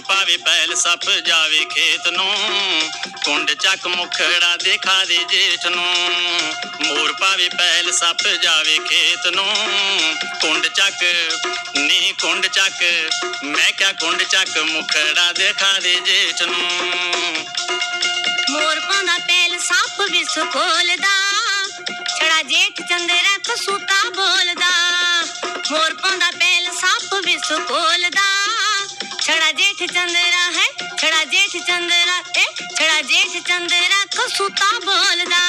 ਪੈਲ ਸੱਪ ਜਾਵੇ ਖੇਤ ਨੂੰ, ਕੁੰਡ ਚੱਕ ਮੁਖੜਾ ਦੇਖਾ ਦੇ ਜੇਠ ਨੂੰ। ਮੋਰ ਪਾਵੇ ਪੈਲ ਸੱਪ ਜਾਵੇ ਖੇਤ ਨੂੰ, ਕੁੰਡ ਚੱਕ ਨੀ ਕੁੰਡ ਚੱਕ, ਮੈਂ ਕਿਆ ਕੁੰਡ ਚੱਕ ਮੁਖੜਾ ਦੇਖਾ ਦੇ ਜੇਠ ਨੂੰ। ਮੋਰ ਪਾਉਂਦਾ ਪੈਲ ਸੱਪ ਵਿਸ ਖੋਲਦਾ, ਛੜਾ ਜੇਠ ਚੰਦਰਾ ਕਸੂਤਾ ਬੋਲਦਾ। ਮੋਰ ਪਾਉਂਦਾ ਪੈਲ ਸੱਪ ਵਿਸ ਖੋਲਦਾ ਛੜਾ ਜੇਠ ਚੰਦਰਾ ਹੈ ਛੜਾ ਜੇਠ ਚੰਦਰਾ ਏ ਛੜਾ ਜੇਠ ਚੰਦਰਾ ਕਸੂਤਾ ਬੋਲਦਾ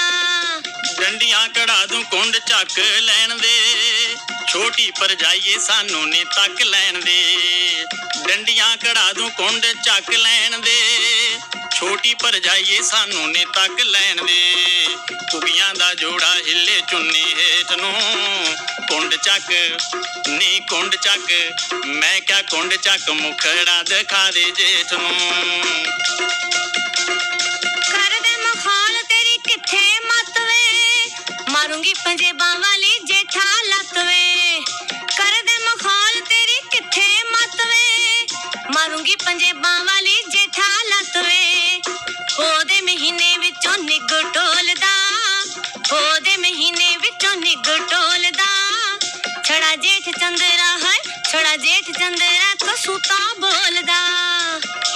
ਡੰਡੀਆਂ ਕਢਾ ਦੂੰ, ਕੁੰਡ ਚੱਕ ਲੈਣ ਦੇ। ਛੋਟੀ ਪਰ ਜਾਈਏ ਸਾਨੂੰ ਨੇ ਤੱਕ ਲੈਣ ਦੇ। ਡੰਡੀਆਂ ਕਢਾ ਦੂੰ, ਕੁੰਡ ਚੱਕ ਲੈਣ ਦੇ। ਛੋਟੀ ਪਰ ਸਾਨੂੰ ਨੀ ਤੱਕ ਲੈਣ ਦੇ। ਕੁਗੀਆਂ ਦਾ ਜੋੜਾ ਹਿੱਲੇ ਚੁੰਨੀ ਹੇਠ ਨੂੰ। ਕੁੰਡ ਚੱਕ ਨੀ ਕੁੰਡ ਚੱਕ, ਮੈਂ ਕਿਆ ਕੁੰਡ ਚੱਕ, ਮੁਖੜਾ ਦਿਖਾ ਦੇ ਜੇਠ ਨੂੰ। ਕਰਦੇ ਮਖਾਲ ਤੇਰੀ ਕਿੱਥੇ ਮੱਤ ਵੇ? ਮਾਰੂੰਗੀ ਪੰਜੇਬਾਂ ਵਾਲੀ ਜੇਠਾ ਲੱਤ ਵੇ। ਕਰਦੇ ਮਖਾਲ ਤੇਰੀ ਕਿੱਥੇ ਮੱਤ ਵੇ? ਮਾਰੂੰਗੀ ਪੰਜੇਬਾਂ ਵਾਲੀ ਜੇਠਾ ਲੱਤ ਵੇ। ਉਹਦੇ ਮਹੀਨੇ ਵਿੱਚੋਂ ਨਿੱਗ ਟੋਲਦਾ, ਉਹਦੇ ਮਹੀਨੇ ਵਿੱਚੋਂ ਨਿੱਗ ਟੋਲਦਾ। ਛੜਾ ਜੇਠ ਚੰਦਰਾ ਹੈ ਛੜਾ ਜੇਠ ਚੰਦਰਾ ਕਸੂਤਾ ਬੋਲਦਾ।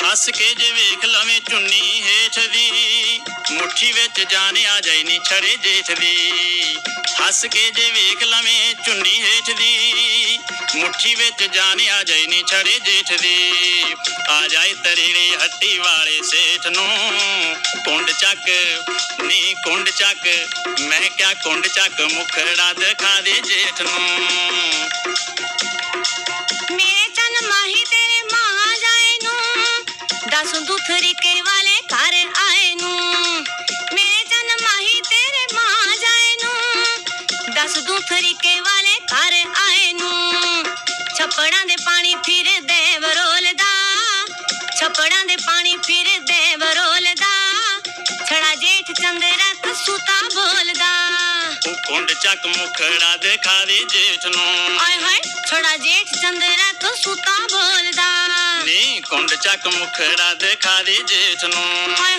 ਹੱਸ ਕੇ ਜੇ ਵੇਖ ਲਵੇਂ ਚੁੰਨੀ ਹੇਠ ਦੀ, ਮੁੱਠੀ ਵਿੱਚ ਜਾਨ ਆ ਜਾਈ ਨੀ ਛੜੇ ਜੇਠ ਦੀ। ਹੱਸ ਕੇ ਜੇ ਵੇਖ ਲਵੇਂ ਚੁੰਨੀ ਹੇਠ ਦੀ, ਮੁੱਠੀ ਵਿੱਚ ਜਾਨ ਆ ਜਾਈ ਨੀ ਛੜੇ ਜੇਠ ਦੀ। ਆ ਜਾਏ ਤਰੇੜੇ ਹੱਟੀ ਵਾਲੇ ਸੇਠ ਨੂੰ। ਕੁੰਡ ਚੱਕ, ਨੀ ਕੁੰਡ ਚੱਕ। ਮੈਂ ਕਿਆ ਕੁੰਡ ਚੱਕ, ਮੁਖੜਾ ਦਿਖਾ ਦੇ ਜੇਠ ਨੂੰ। ਮੇਰੇ ਚੰਨ ਮਾਹੀ ਤੇਰੇ ਮਾਂ ਜਾਏ ਨੂੰ। ਦਸ ਦੁਥਰੀਕੇ ਵਾਲੇ ਘਰ ਆਏ ਨੂੰ। ਮੇਰੇ ਚੰਨ ਮਾਹੀ ਤੇਰੇ ਮਾਂ ਜਾਏ ਨੂੰ। ਦਸ ਦੁਥਰੀਕੇ ਵਾਲੇ ਘਰ ਆਏ ਨੂੰ। ਛੱਪੜਾਂ ਦੇ ਪਾਣੀ ਫਿਰ ਦੇਵ ਰੋਲਦਾ। ਛੱਪੜਾਂ ਦੇ ਪਾਣੀ ਫਿਰ ਉਹ ਕੁੰਡ ਚੱਕ ਮੁਖੜਾ ਦਿਖਾ ਦੇ ਜੇਠ ਨੂੰ। ਆਏ ਹਾਏ ਛੜਾ ਜੇਠ ਚੰਦਰਾ ਕਸੂਤਾ ਬੋਲਦਾ। ਨੀ ਕੁੰਡ ਚੱਕ ਮੁਖੜਾ ਦਿਖਾ ਦੇ ਜੇਠ ਨੂੰ। ਹਾਏ